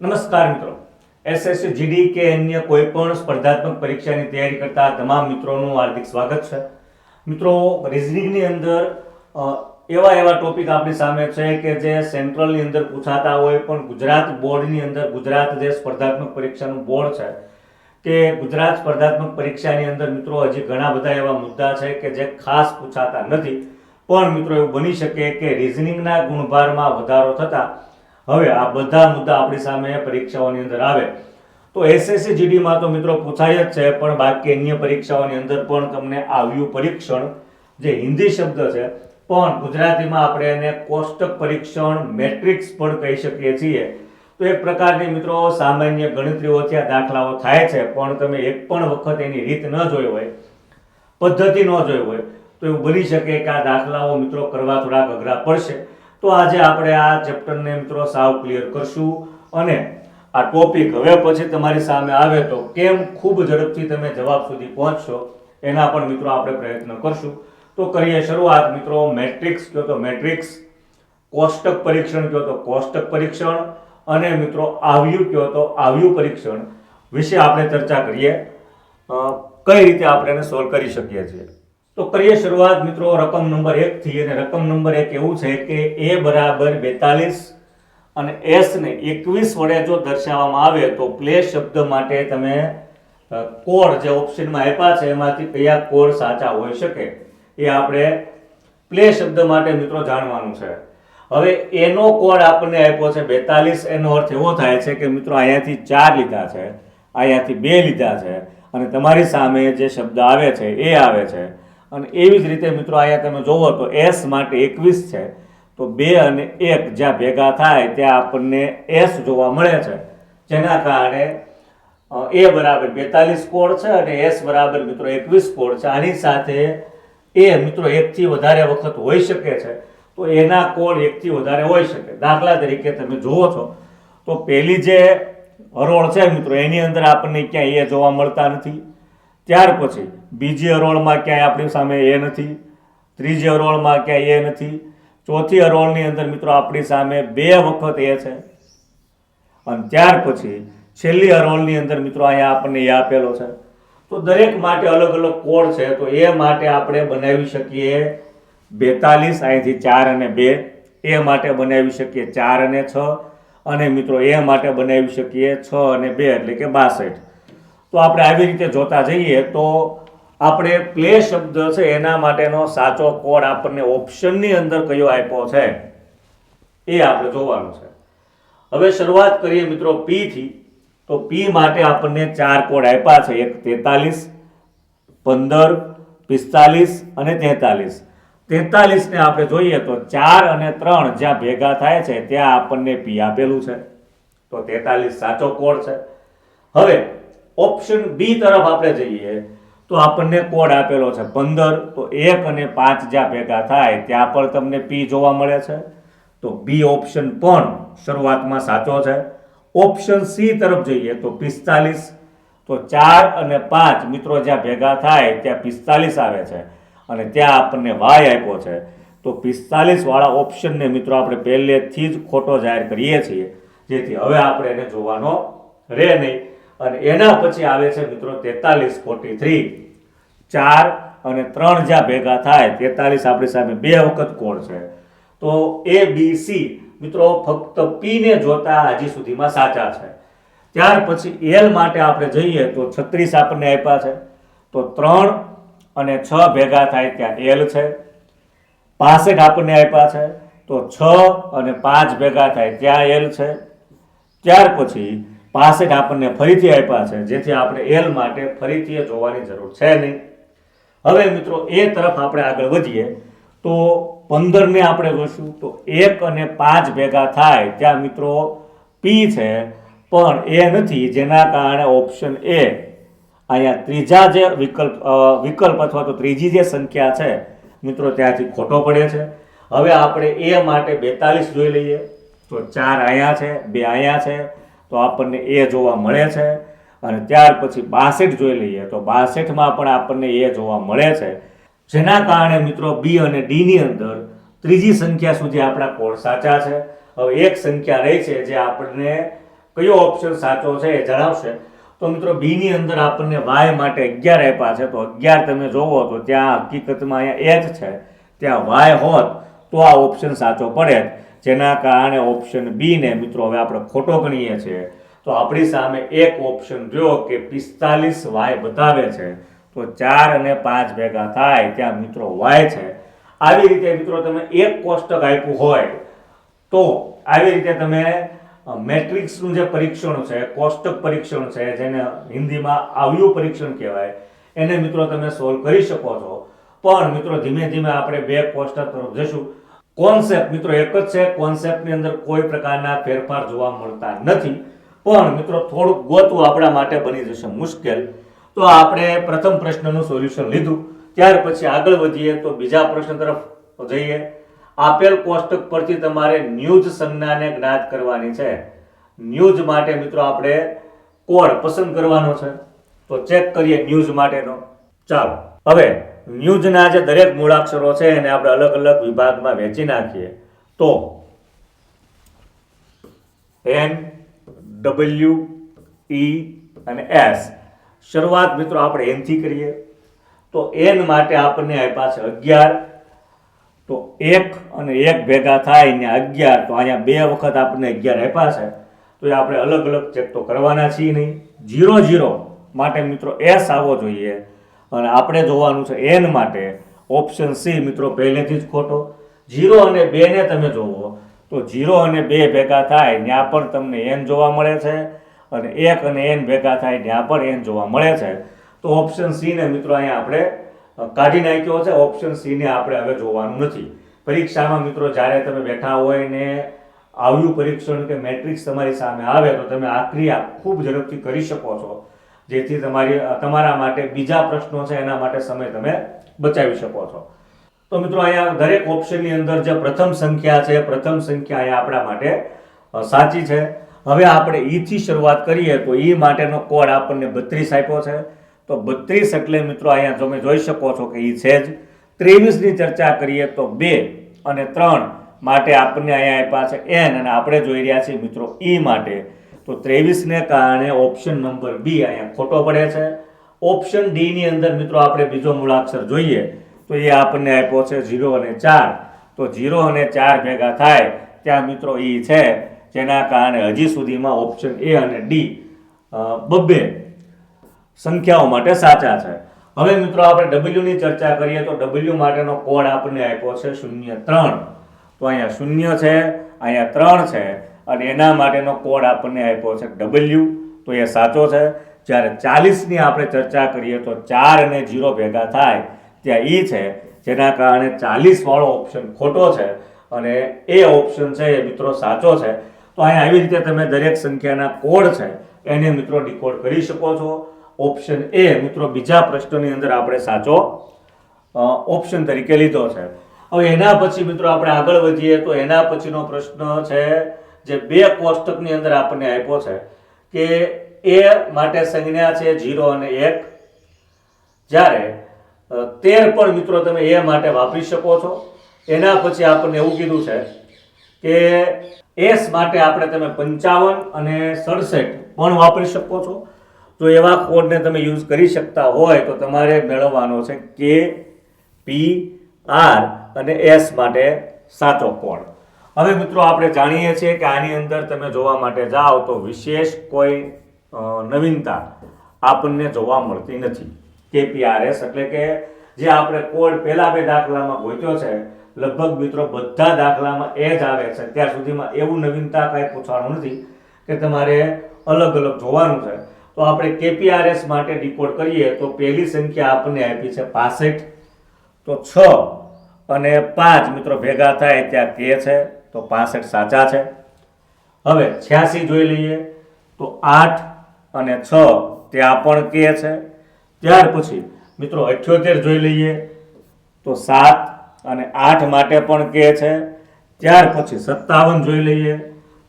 નમસ્કાર મિત્રો. SSC GD કે અન્ય કોઈ પણ સ્પર્ધાત્મક પરીક્ષાની તૈયારી કરતા તમામ મિત્રોનું હાર્દિક સ્વાગત છે. મિત્રો, રિઝનિંગની અંદર એવા એવા ટોપિક આપણી સામે છે કે જે સેન્ટ્રલની અંદર પૂછાતા હોય, પણ ગુજરાત બોર્ડની અંદર, ગુજરાત જે સ્પર્ધાત્મક પરીક્ષાનું બોર્ડ છે કે ગુજરાત સ્પર્ધાત્મક પરીક્ષાની અંદર મિત્રો હજી ઘણા બધા એવા મુદ્દા છે કે જે ખાસ પૂછાતા નથી. પણ મિત્રો એવું બની શકે કે રિઝનિંગના ગુણભારમાં વધારો થતા હવે આ બધા મુદ્દા આપણી સામે પરીક્ષાઓની અંદર આવે. તો એસએસસી જીડીમાં તો મિત્રો પૂછાય જ છે, પણ બાકી અન્ય પરીક્ષાઓની અંદર પણ તમને આવ્યું પરીક્ષણ, જે હિન્દી શબ્દ છે. પણ ગુજરાતીમાં આપણે એને કોષ્ટક પરીક્ષણ, મેટ્રિક્સ પણ કહી શકીએ છીએ. તો એક પ્રકારની મિત્રો સામાન્ય ગણતરીઓ ત્યાં દાખલાઓ થાય છે, પણ તમે એક પણ વખત એની રીત ન જોઈ હોય, પદ્ધતિ ન જોઈ હોય, તો એવું બની શકે કે આ દાખલાઓ મિત્રો કરવા થોડાક અઘરા પડશે. તો આજે આપણે આ ચેપ્ટરને મિત્રો સાવ ક્લિયર કરશું અને આ ટોપિક હવે પછી તમારી સામે આવે તો કેમ ખૂબ ઝડપથી તમે જવાબ સુધી પહોંચશો એના પણ મિત્રો આપણે પ્રયત્ન કરશું. તો કરીએ શરૂઆત મિત્રો મેટ્રિક્સ કહો તો મેટ્રિક્સ, કોષ્ટક પરીક્ષણ કહો તો કોષ્ટક પરીક્ષણ અને મિત્રો આવ્યું કહો તો આવ્યું પરીક્ષણ વિશે આપણે ચર્ચા કરીએ. કઈ રીતે આપણે એને સોલ્વ કરી શકીએ છીએ? તો કરીએ શરૂઆત મિત્રો, રકમ નંબર એક થી, અને રકમ નંબર એક એવું છે કે એ બરાબર બેતાલીસ અને એસ ને એકવીસ વડે જો દર્શાવવામાં આવે તો પ્લે શબ્દ માટે તમે કોડ જે ઓપ્શનમાં આપ્યા છે, એમાંથી કયા કોડ સાચા હોઈ શકે એ આપણે પ્લે શબ્દ માટે મિત્રો જાણવાનું છે. હવે એનો કોડ આપણને આપ્યો છે બેતાલીસ, એનો અર્થ એવો થાય છે કે મિત્રો અહીંયાથી ચાર લીધા છે, અહીંયાથી બે લીધા છે અને તમારી સામે જે શબ્દ આવે છે એ આવે છે. અને એવી જ રીતે મિત્રો અહીંયા તમે જોવો તો એસ માટે એકવીસ છે. તો બે અને એક જ્યાં ભેગા થાય ત્યાં આપણને એસ જોવા મળે છે. જેના કારણે એ બરાબર બેતાલીસ કોડ છે અને એસ બરાબર મિત્રો એકવીસ કોડ છે. આની સાથે એ મિત્રો એકથી વધારે વખત હોઈ શકે છે. તો એના કોડ એકથી વધારે હોઈ શકે? દાખલા તરીકે તમે જુઓ છો. તો પહેલી જે હરોળ છે મિત્રો, એની અંદર આપણને ક્યાંય એ જોવા મળતા નથી. ત્યાર પછી બીજી હરોળમાં ક્યાંય આપણી સામે એ નથી, ત્રીજી હરોળમાં ક્યાંય એ નથી, ચોથી હરોળની અંદર મિત્રો આપણી સામે બે વખત એ છે. અને ત્યાર પછી છેલ્લી હરોળની અંદર મિત્રો અહીંયા આપણને એ આપેલો છે. તો દરેક માટે અલગ અલગ કોડ છે, તો એ માટે આપણે બનાવી શકીએ બેતાલીસ, અહીંથી ચાર અને બે. એ માટે બનાવી શકીએ ચાર અને છ. અને મિત્રો એ માટે બનાવી શકીએ છ અને બે, એટલે કે બાસઠ. તો આપણે આવી રીતે જોતા જઈએ તો આપણે પ્લે શબ્દ છે એના માટેનો સાચો કોડ આપણને ઓપ્શનની અંદર કયો આપ્યો છે એ આપણે જોવાનું છે. હવે શરૂઆત કરીએ મિત્રો પી થી. તો પી માટે આપણને ચાર કોડ આપ્યા છે. એક તેતાલીસ, પંદર, પિસ્તાલીસ અને તેતાલીસ. તેતાલીસને આપણે જોઈએ તો ચાર અને ત્રણ જ્યાં ભેગા થાય છે ત્યાં આપણને પી આપેલું છે. તો તેતાલીસ સાચો કોડ છે. હવે ઓપ્શન બી તરફ આપણે જઈએ, તો આપણને કોડ આપેલો છે પંદર, તો એક અને પાંચ જ્યાં ભેગા થાય, ત્યાં પણ તમને પી જોવા મળે છે. તો બી ઓપ્શન પણ શરૂઆતમાં સાચો છે. ઓપ્શન સી તરફ જઈએ, તો પિસ્તાલીસ, તો ચાર અને પાંચ મિત્રો જ્યાં ભેગા થાય, ત્યાં પિસ્તાલીસ આવે છે. અને ત્યાં આપણને વાય આપ્યો છે. તો પિસ્તાલીસવાળા ઓપ્શનને મિત્રો આપણે પહેલેથી જ ખોટો જાહેર કરીએ છીએ, જેથી હવે આપણે એને જોવાનો રહે નહીં. અને એના પછી આવે છે મિત્રો તેતાલીસ ફોર્ટી થ્રી. ચાર અને ત્રણ જ્યાં ભેગા થાય, તેતાલીસ આપણી સામે બે વખત કોણ છે? તો એ બી સી મિત્રો ફક્ત પીને જોતા હજી સુધીમાં સાચા છે. ત્યાર પછી એલ માટે આપણે જઈએ તો છત્રીસ આપણને આપ્યા છે. તો ત્રણ અને છ ભેગા થાય ત્યાં એલ છે. પાસઠ આપણને આપ્યા છે. તો છ અને પાંચ ભેગા થાય ત્યાં એલ છે. ત્યાર પછી પાસઠ આપણને ફરીથી આપ્યા છે, જેથી આપણે એલ માટે ફરીથી જોવાની જરૂર છે નહીં. હવે મિત્રો, એ તરફ આપણે આગળ વધીએ. તો પંદરને આપણે જોઈશું તો એક અને પાંચ ભેગા થાય. ત્યાં મિત્રો પી છે, પણ એ નથી, જેના કારણે ઓપ્શન એ અહીંયા ત્રીજા જે વિકલ્પ વિકલ્પ અથવા તો ત્રીજી જે સંખ્યા છે, મિત્રો, ત્યાંથી ખોટો પડે છે. હવે આપણે એ માટે બેતાલીસ જોઈ લઈએ. તો ચાર અહીંયા છે, બે અહીંયા છે. તો આપણને એ જોવા મળે છે. અને ત્યાર પછી બાસઠ જોઈ લઈએ તો બાસઠમાં પણ આપણને એ જોવા મળે છે. જેના કારણે મિત્રો બી અને ડીની અંદર ત્રીજી સંખ્યા સુધી આપણા કોડ સાચા છે? હવે એક સંખ્યા રહી છે જે આપણને કયો ઓપ્શન સાચો છે એ જણાવશે. તો મિત્રો બીની અંદર આપણને વાય માટે અગિયાર આપ્યા છે. તો અગિયાર તમે જોવો તો ત્યાં હકીકતમાં અહીંયા એચ છે. ત્યાં વાય હોત તો આ ઓપ્શન સાચો પડે જેના કારણે ઓપ્શન બી ને મિત્રો હવે આપણે ખોટો ગણીએ છીએ. તો આપણી સામે એક ઓપ્શન રહ્યો કે પિસ્તાલીસ વાય બતાવે છે. તો ચાર અને પાંચ ભેગા થાય ત્યાં મિત્રો વાય છે. આવી રીતે મિત્રો તમે એક કોષ્ટક આપ્યું હોય તો આવી રીતે તમે મેટ્રિક્સનું જે પરીક્ષણ છે, કોષ્ટક પરીક્ષણ છે, જેને હિન્દીમાં આવ્યું પરીક્ષણ કહેવાય, એને મિત્રો તમે સોલ્વ કરી શકો છો. પણ મિત્રો ધીમે ધીમે આપણે બે કોષ્ટક તરફ જશું. કોન્સેપ્ટ મિત્રો, એક જ છે કોન્સેપ્ટની અંદર કોઈ પ્રકારના ફેરફાર જોવા મળતા નથી. પણ, મિત્રો, થોડુંક ગોતવું આપણા માટે બની જશે મુશ્કેલ. તો આપણે પ્રથમ પ્રશ્નનું સોલ્યુશન લીધું. ત્યાર પછી આગળ વધીએ તો બીજા પ્રશ્ન તરફ જઈએ. આપેલ કોષ્ટક પરથી તમારે ન્યૂઝ સંજ્ઞાને જ્ઞાત કરવાની છે. ન્યૂઝ માટે, મિત્રો, આપણે કોડ પસંદ કરવાનો છે. તો ચેક કરીએ ન્યૂઝ માટેનો. ચાલો, હવે ન્યૂઝના જે દરેક મૂળાક્ષરો છે એને આપણે અલગ અલગ વિભાગમાં વહેંચી નાખીએ. તો એન, ડબલ્યુ, ઈ અને એસ. શરૂઆત મિત્રો આપણે એનથી કરીએ. તો એન માટે આપણને આપ્યા છે અગિયાર. તો એક અને એક ભેગા થાય ને અગિયાર. તો અહીંયા બે વખત આપણને અગિયાર આપ્યા છે. તો એ આપણે અલગ અલગ ચેક તો કરવાના છીએ નહીં. જીરો જીરો માટે મિત્રો એસ આવવો જોઈએ. અને આપણે જોવાનું છે એન માટે ઓપ્શન સી મિત્રો પહેલેથી જ ખોટો. જીરો અને બેને તમે જોવો તો જીરો અને બે ભેગા થાય ત્યાં પણ તમને એન જોવા મળે છે અને એક અને એન ભેગા થાય ત્યાં પણ એન જોવા મળે છે. તો ઓપ્શન સી ને મિત્રો અહીંયા આપણે કાઢી નાખ્યો છે. ઓપ્શન સી ને આપણે હવે જોવાનું નથી. પરીક્ષામાં મિત્રો જ્યારે તમે બેઠા હોય ને આવ્યું પરીક્ષણ કે મેટ્રિક્સ તમારી સામે આવે તો તમે આ ક્રિયા ખૂબ ઝડપથી કરી શકો છો. જેથી તમારી તમારા માટે બીજા પ્રશ્નો છે, એના માટે સમય તમે બચાવી શકો છો. તો મિત્રો, અહીંયા દરેક ઓપ્શનની અંદર જે પ્રથમ સંખ્યા છે, પ્રથમ સંખ્યા અહીંયા આપણા માટે સાચી છે. હવે આપણે ઈથી શરૂઆત કરીએ તો ઈ માટેનો કોડ આપણને બત્રીસ આપ્યો છે. તો બત્રીસ એટલે મિત્રો અહીંયા તમે જોઈ શકો છો કે ઈ છે જ. ત્રેવીસની ચર્ચા કરીએ તો બે અને ત્રણ માટે આપણને અહીંયા આપ્યા છે એન અને આપણે જોઈ રહ્યા છીએ મિત્રો ઈ માટે. તો ત્રેવીસને કારણે ઓપ્શન નંબર બી અહીંયા ખોટો પડે છે. ઓપ્શન ડીની અંદર મિત્રો આપણે બીજો મૂળાક્ષર જોઈએ તો એ આપણને આપ્યો છે ઝીરો અને ચાર. તો ઝીરો અને ચાર ભેગા થાય ત્યાં મિત્રો ઈ છે. જેના કારણે હજી સુધીમાં ઓપ્શન એ અને ડી બબ્બે સંખ્યાઓ માટે સાચા છે. હવે મિત્રો આપણે ડબલ્યુની ચર્ચા કરીએ તો ડબલ્યુ માટેનો કોડ આપણને આપ્યો છે શૂન્ય ત્રણ. તો અહીંયા શૂન્ય છે, અહીંયા ત્રણ છે. અને એના માટેનો કોડ આપણને આપ્યો છે ડબલ્યુ તો એ સાચો છે. જ્યારે ચાલીસની આપણે ચર્ચા કરીએ તો ચાર અને જીરો ભેગા થાય, ત્યાં ઈ છે, જેના કારણે ચાલીસવાળો ઓપ્શન ખોટો છે અને એ ઓપ્શન છે એ મિત્રો સાચો છે. તો અહીંયા આવી રીતે તમે દરેક સંખ્યાના કોડ છે, એને મિત્રો ડિકોડ કરી શકો છો. ઓપ્શન એ મિત્રો બીજા પ્રશ્નની અંદર આપણે સાચો ઓપ્શન તરીકે લીધો છે. હવે એના પછી મિત્રો આપણે આગળ વધીએ તો એના પછીનો પ્રશ્ન છે જે બે કોષ્ટકની અંદર આપણને આપ્યો છે કે એ માટે સંજ્ઞા છે જીરો અને એક. જ્યારે તેર પણ મિત્રો તમે એ માટે વાપરી શકો છો. એના પછી આપણને એવું કીધું છે કે એસ માટે આપણે તમે પંચાવન અને સડસઠ પણ વાપરી શકો છો. જો એવા કોડને તમે યુઝ કરી શકતા હોય તો તમારે મેળવવાનો છે કે પી, આર અને એસ માટે સાચો કોડ. હવે મિત્રો આપણે જાણીએ છીએ કે આની અંદર તમે જોવા માટે જાઓ તો વિશેષ કોઈ નવીનતા આપણને જોવા મળતી નથી. કેપીઆરએસ એટલે કે જે આપણે કોડ પહેલા બે દાખલામાં ગોત્યો છે, લગભગ મિત્રો બધા દાખલામાં એ જ આવે છે. અત્યાર સુધીમાં એવું નવીનતા કાંઈ પૂછવાનું નથી કે તમારે અલગ અલગ જોવાનું છે. તો આપણે કેપીઆરએસ માટે ડીકોડ કરીએ તો પહેલી સંખ્યા આપણને આપી છે પાસઠ. તો છ અને પાંચ મિત્રો ભેગા થાય ત્યાં કે છે. તો પાસઠ સાચા છે. હવે છ્યાસી જોઈ લઈએ તો આઠ અને છ ત્યાં પણ કે છે. ત્યાર પછી મિત્રો અઠ્યોતેર જોઈ લઈએ તો સાત અને આઠ માટે પણ કે છે. ત્યાર પછી સત્તાવન જોઈ લઈએ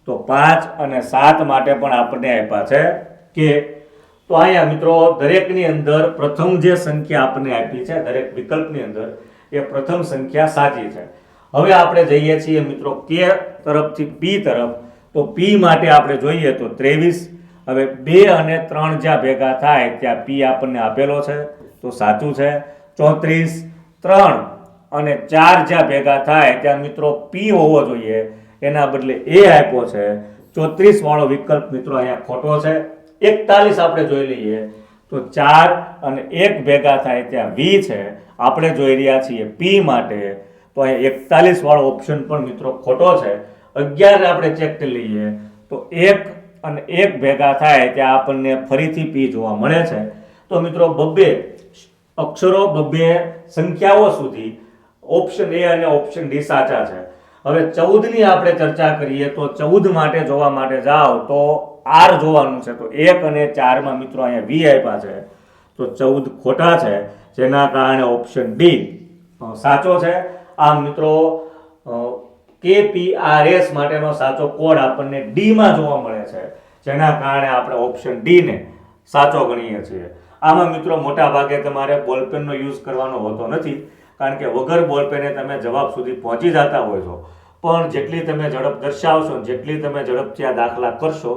તો પાંચ અને સાત માટે પણ આપણને આપ્યા છે કે. તો અહીંયા મિત્રો દરેકની અંદર પ્રથમ જે સંખ્યા આપણને આપી છે, દરેક વિકલ્પની અંદર એ પ્રથમ સંખ્યા સાચી છે. હવે આપણે જઈએ છીએ મિત્રો કે તરફથી પી તરફ. તો પી માટે આપણે જોઈએ તો ત્રેવીસ, હવે બે અને ત્રણ જ્યાં ભેગા થાય ત્યાં પી આપણને આપેલો છે. તો સાચું છે. ચોત્રીસ, ત્રણ અને ચાર જ્યાં ભેગા થાય ત્યાં મિત્રો પી હોવો જોઈએ. એના બદલે એ આપ્યો છે. ચોત્રીસ વાળો વિકલ્પ મિત્રો અહીંયા ખોટો છે. એકતાલીસ આપણે જોઈ લઈએ. તો ચાર અને એક ભેગા થાય ત્યાં વી છે. આપણે જોઈ રહ્યા છીએ પી માટે. તો અહીંયા એકતાલીસ વાળો ઓપ્શન પણ મિત્રો ખોટો છે. અગિયાર આપણે ચેક કરી લઈએ તો એક અને એક ભેગા થાય ત્યાં આપણને ફરીથી પી જોવા મળે છે. તો મિત્રો બબ્બે અક્ષરો, બબ્બે સંખ્યાઓ સુધી ઓપ્શન એ અને ઓપ્શન ડી સાચા છે. હવે ચૌદની આપણે ચર્ચા કરીએ તો ચૌદ માટે જોવા માટે જાઓ તો આર જોવાનું છે. તો એક અને ચારમાં મિત્રો અહીંયા વી આપ્યા છે. તો ચૌદ ખોટા છે. જેના કારણે ઓપ્શન ડી સાચો છે. આમ મિત્રો કે પી આર એસ માટેનો સાચો કોડ આપણને ડીમાં જોવા મળે છે. જેના કારણે આપણે ઓપ્શન ડીને સાચો ગણીએ છીએ. આમાં મિત્રો મોટા ભાગે તમારે બોલપેનનો યુઝ કરવાનો હોતો નથી, કારણ કે વગર બોલપેને તમે જવાબ સુધી પહોંચી જતા હોય છો. પણ જેટલી તમે ઝડપ દર્શાવશો જેટલી તમે ઝડપથી આ દાખલા કરશો,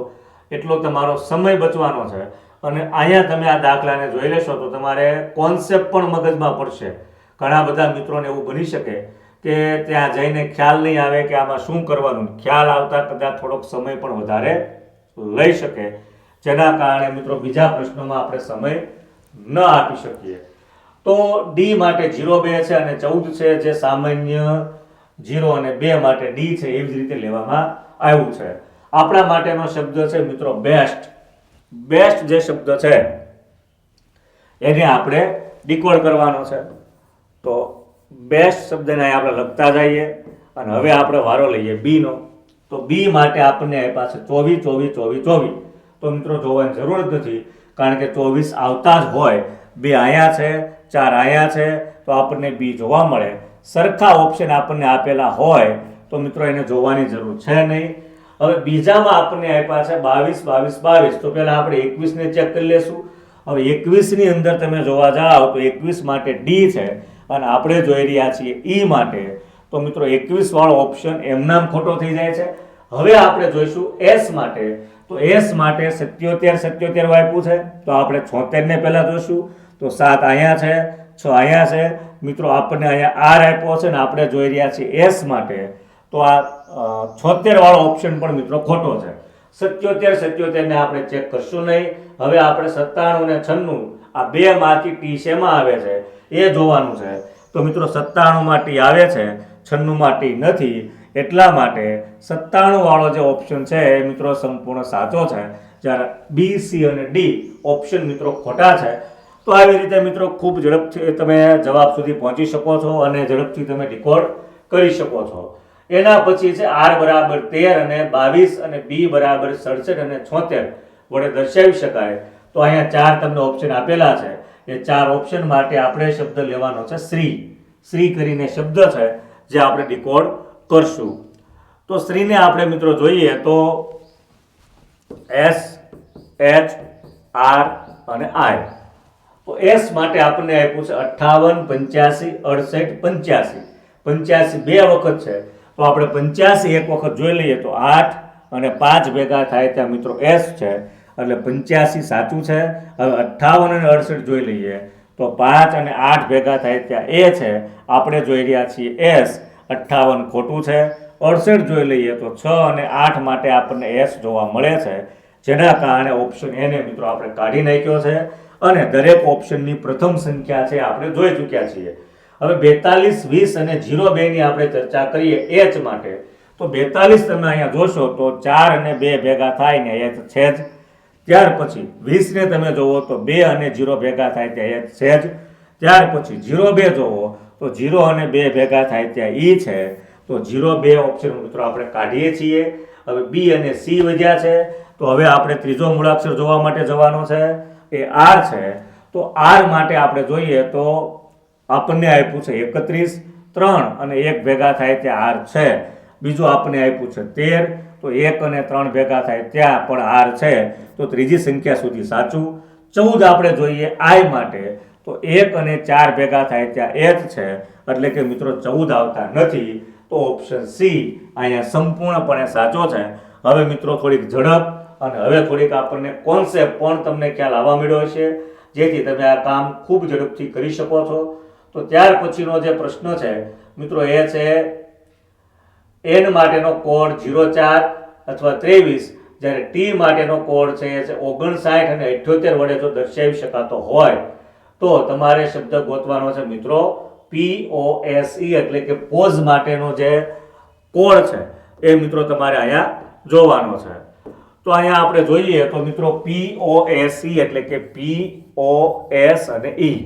એટલો તમારો સમય બચવાનો છે. અને અહીંયા તમે આ દાખલાને જોઈ લેશો તો તમારે કોન્સેપ્ટ પણ મગજમાં પડશે. ઘણા બધા મિત્રોને એવું બની શકે કે ત્યાં જઈને ખ્યાલ નહીં આવે કે આમાં શું કરવાનું. ખ્યાલ આવતા કદાચ થોડોક સમય પણ વધારે લઈ શકે. જેના કારણે મિત્રો બીજા પ્રશ્નોમાં આપણે સમય ન આપી શકીએ. તો ડી માટે જીરો બે છે અને ચૌદ છે જે સામાન્ય જીરો અને બે માટે ડી છે એવી જ રીતે લેવામાં આવ્યું છે. આપણા માટેનો શબ્દ છે મિત્રો બેસ્ટ બેસ્ટ જે શબ્દ છે, એને આપણે ડિકોડ કરવાનો છે. તો બેસ્ટ શબ્દને આપણે લખતા જઈએ અને હવે આપણે વારો લઈએ બીનો. તો બી માટે આપણને આપ્યા છે ચોવીસ ચોવીસ ચોવીસ ચોવીસ. તો મિત્રો જોવાની જરૂર જ નથી, કારણ કે ચોવીસ આવતા જ હોય. બે અહીંયા છે, ચાર અહીંયા છે, તો આપણને બી જોવા મળે. સરખા ઓપ્શન આપણને આપેલા હોય, તો મિત્રો એને જોવાની જરૂર છે નહીં. હવે બીજામાં આપણને આપ્યા છે બાવીસ બાવીસ બાવીસ. તો પહેલાં આપણે એકવીસને ચેક કરી લેશું. હવે એકવીસની અંદર તમે જોવા જાઓ તો એકવીસ માટે ડી છે. અને આપણે જોઈ રહ્યા છીએ ઈ માટે. તો મિત્રો એકવીસ વાળો ઓપ્શન એમનામ ખોટો થઈ જાય છે. હવે આપણે જોઈશું એસ માટે. તો એસ માટે સત્યોતેર સત્યોતેર આપ્યું છે. તો આપણે છોતેરને પહેલાં જોઈશું. તો સાત અહીંયા છે, છ અહીંયા છે. મિત્રો, આપણને અહીંયા આર આપ્યો છે ને આપણે જોઈ રહ્યા છીએ એસ માટે. તો આ છોતેર વાળો ઓપ્શન પણ મિત્રો ખોટો છે. સત્યોતેર, સત્યોતેરને આપણે ચેક કરશું નહીં. હવે આપણે સત્તાણું ને છન્નું આ બે માંથી ટી શેમાં આવે છે? એ જોવાનું છે. તો મિત્રો સત્તાણુંમાં ટી આવે છે, છન્નુંમાં ટી નથી. એટલા માટે સત્તાણું વાળો જે ઓપ્શન છે એ મિત્રો સંપૂર્ણ સાચો છે. જ્યારે બી સી અને ડી ઓપ્શન મિત્રો ખોટા છે. તો આવી રીતે મિત્રો ખૂબ ઝડપથી તમે જવાબ સુધી પહોંચી શકો છો અને ઝડપથી તમે રેકોર્ડ કરી શકો છો. એના પછી છે આર બરાબર તેર અને બાવીસ અને બી બરાબર સડસઠ અને છોતેર વડે દર્શાવી શકાય. તો અહીંયા ચાર તમને ઓપ્શન આપેલા છે. એ ચાર ઓપ્શન માટે આપણે શબ્દ લેવાનો છે શ્રી. શ્રી કરીને શબ્દ છે જે આપણે ડિકોડ કરશું. તો શ્રીને આપણે મિત્રો જોઈએ તો એસ એચ આર અને આઈ તો એસ માટે આપણને આપ્યું છે અઠ્ઠાવન, પંચ્યાસી, અડસઠ, પંચ્યાસી. પંચ્યાસી બે વખત છે. તો આપણે પંચ્યાસી એક વખત જોઈ લઈએ તો આઠ અને પાંચ ભેગા થાય ત્યાં મિત્રો એસ છે. એટલે પંચ્યાસી સાચું છે. હવે અઠ્ઠાવન અને અડસઠ જોઈ લઈએ. તો પાંચ અને આઠ ભેગા થાય ત્યાં એ છે. આપણે જોઈ રહ્યા છીએ એસ. અઠ્ઠાવન ખોટું છે. અડસઠ જોઈ લઈએ તો છ અને આઠ માટે આપણને એસ જોવા મળે છે. જેના કારણે ઓપ્શન એને મિત્રો આપણે કાઢી નાખ્યો છે. અને દરેક ઓપ્શનની પ્રથમ સંખ્યા છે આપણે જોઈ ચૂક્યા છીએ. હવે બેતાલીસ, વીસ અને જીરો બેની આપણે ચર્ચા કરીએ એચ માટે. તો બેતાલીસ તમે અહીંયા જોશો તો ચાર અને બે ભેગા થાય ને એચ છે જ. ત્યાર પછી વીસને તમે જોવો તો બે અને જીરો ભેગા થાય ત્યાં એચ છે જ ત્યાર પછી જીરો બે જોવો તો જીરો અને બે ભેગા થાય ત્યાં ઈ છે. તો જીરો બે ઓપ્શન મિત્રો આપણે કાઢીએ છીએ. હવે બી અને સી વધ્યા છે. તો હવે આપણે ત્રીજો મૂળાક્ષર જોવા માટે જવાનો છે. એ આર છે. તો આર માટે આપણે જોઈએ તો આપણને આપ્યું છે એકત્રીસ, ત્રણ અને એક ભેગા થાય ત્યાં આર છે. બીજું આપણને આપ્યું છે તેર તો એક અને ત્રણ ભેગા થાય ત્યાં પણ આર છે. તો ત્રીજી સંખ્યા સુધી સાચું. ચૌદ આપણે જોઈએ આય માટે. તો એક અને ચાર ભેગા થાય ત્યાં એચ છે. એટલે કે મિત્રો ચૌદ આવતા નથી. તો ઓપ્શન સી અહીંયા સંપૂર્ણપણે સાચો છે. હવે મિત્રો થોડીક ઝડપ અને હવે થોડીક આપણને કોન્સેપ્ટ પણ તમને ખ્યાલ આવવા મળ્યો હશે. જેથી તમે આ કામ ખૂબ ઝડપથી કરી શકો છો. તો ત્યાર પછીનો જે પ્રશ્ન છે, મિત્રો એ છે એન માટેનો કોડ ઝીરો ચાર અથવા ત્રેવીસ, જ્યારે ટી માટેનો કોડ છે એ ઓગણસાઠ અને અઠ્યોતેર વડે જો દર્શાવી શકાતો હોય, તો તમારે શબ્દ ગોતવાનો છે મિત્રો પી ઓ એસ ઈ એટલે કે પોઝ માટેનો જે કોડ છે એ મિત્રો તમારે અહીંયા જોવાનો છે. તો અહીંયા આપણે જોઈએ તો મિત્રો પી ઓ એસ ઈ એટલે કે પી ઓ એસ અને ઈ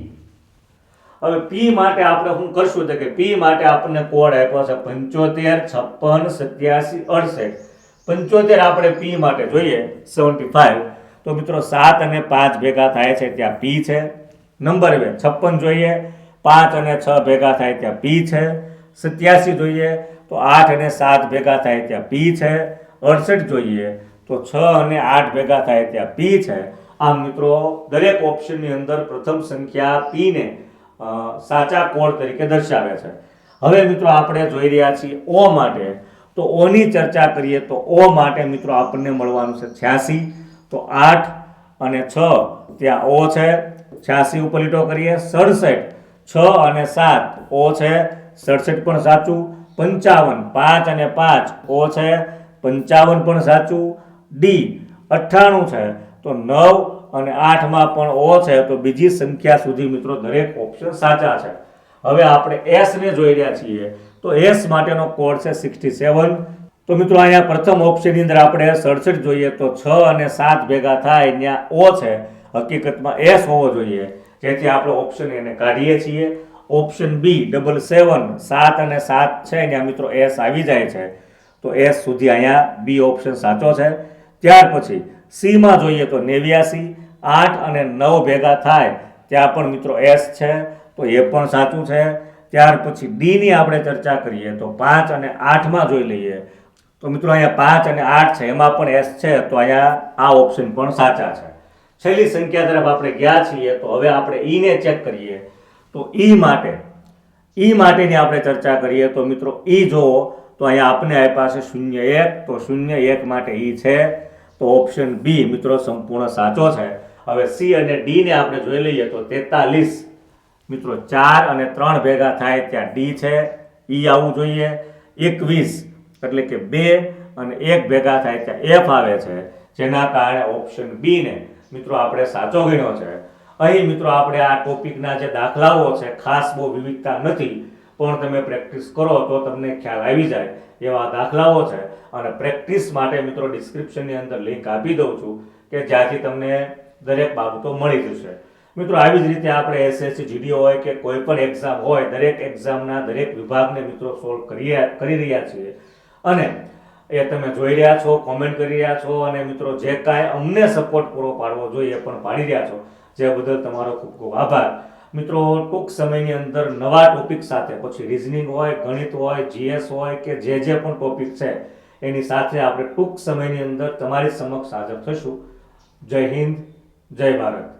હવે પી માટે આપણે શું કરશું તો કે પી માટે આપણને કોડ આપ્યો છે પંચોતેર છપ્પન સત્યાસી અડસઠ. પંચોતેર આપણે પી માટે જોઈએ સેવન્ટી ફાઈવ તો મિત્રો સાત અને પાંચ ભેગા થાય છે ત્યાં પી છે. નંબર બે છપ્પન જોઈએ પાંચ અને છ ભેગા થાય ત્યાં પી છે. સત્યાસી જોઈએ તો આઠ અને સાત ભેગા થાય ત્યાં પી છે. અડસઠ જોઈએ તો છ અને આઠ ભેગા થાય ત્યાં પી છે. આમ મિત્રો દરેક ઓપ્શનની અંદર પ્રથમ સંખ્યા પી ને અ, સાચા કોડ તરીકે દર્શાવે છે. હવે મિત્રો આપણે જોઈ રહ્યા છીએ ઓ માટે. તો ઓની ચર્ચા કરીએ તો ઓ માટે મિત્રો આપણને મળવાનું છે છ્યાસી. તો આઠ અને છ, ત્યાં ઓ છે. છ્યાસી ઉપર લીટો કરીએ, સડસઠ. છ અને સાત, ઓ છે. સડસઠ પણ સાચું. પંચાવન, પાંચ અને પાંચ, ઓ છે. પંચાવન પણ સાચું. ડી, અઠ્ઠાણું છે. તો નવ અને આઠમાં પણ ઓ છે, તો બીજી સંખ્યા સુધી મિત્રો દરેક ઓપ્શન સાચા છે. હવે આપણે એસને જોઈ રહ્યા છીએ, તો એસ માટેનો કોડ છે સિક્સટી સેવન તો મિત્રો અહીંયા પ્રથમ ઓપ્શનની અંદર આપણે સડસઠ જોઈએ, તો છ અને સાત ભેગા થાય ત્યાં ઓ છે. હકીકતમાં એસ હોવો જોઈએ. જેથી આપણે ઓપ્શન એને કાઢીએ છીએ. ઓપ્શન બી ડબલ સેવન સાત અને સાત છે ત્યાં મિત્રો એસ આવી જાય છે. તો એસ સુધી અહીંયા બી ઓપ્શન સાચો છે. ત્યાર પછી સીમાં જોઈએ તો નેવ્યાસી, આઠ અને નવ ભેગા થાય, ત્યાં પણ મિત્રો એસ છે, તો એ પણ સાચું છે. ત્યાર પછી ડીની આપણે ચર્ચા કરીએ તો પાંચ અને આઠમાં જોઈ લઈએ. તો મિત્રો અહીંયા પાંચ અને આઠ છે, એમાં પણ એસ છે, તો અહીંયા આ ઓપ્શન પણ સાચા છે. છેલ્લી સંખ્યા તરફ આપણે ગયા છીએ, તો હવે આપણે ઈને ચેક કરીએ. તો ઈ માટે, ઈ માટેની આપણે ચર્ચા કરીએ તો મિત્રો ઈ જુઓ, તો અહીંયા આપણે આપ્યા છે શૂન્ય એક, તો શૂન્ય એક માટે ઈ છે. તો ઓપ્શન બી મિત્રો, સંપૂર્ણ સાચો છે. હવે સી અને ડી ને આપણે જોઈ લઈએ તો તેતાલીસ. મિત્રો, ચાર અને ત્રણ ભેગા થાય ત્યાં ડી છે. ઈ આવવું જોઈએ. એકવીસ, એટલે કે બે અને એક ભેગા થાય ત્યાં એફ આવે છે. જેના કારણે ઓપ્શન બી ને, મિત્રો, આપણે સાચો ગણ્યો છે. અહીં, મિત્રો, આપણે આ ટોપિકના જે દાખલાઓ છે, ખાસ બહુ વિવિધતા નથી. પણ તમે પ્રેક્ટિસ કરો તો તમને ખ્યાલ આવી જાય એવા દાખલાઓ છે. અને પ્રેક્ટિસ માટે મિત્રો ડિસ્ક્રિપ્શનની અંદર લિંક આપી દઉં છું કે જ્યાંથી તમને દરેક બાબતો મળી જશે. મિત્રો આવી જ રીતે આપણે એસએસસી જીડી હોય કે કોઈ પણ એક્ઝામ હોય, દરેક એક્ઝામના દરેક વિભાગને મિત્રો સોલ્વ કરી કરી રહ્યા છીએ. અને એ તમે જોઈ રહ્યા છો કોમેન્ટ કરી રહ્યા છો અને મિત્રો જે કાંઈ અમને સપોર્ટ પૂરો પાડવો જોઈએ એ પણ પાડી રહ્યા છો. જે બદલ તમારો ખૂબ ખૂબ આભાર. મિત્રો, ટૂંક સમયની અંદર નવા ટોપિક સાથે, પછી રિઝનિંગ હોય, ગણિત હોય જીએસ હોય કે જે જે પણ ટોપિક છે, એની સાથે આપણે ટૂંક સમયની અંદર તમારી સમક્ષ હાજર થશું જય હિન્દ, જય ભારત.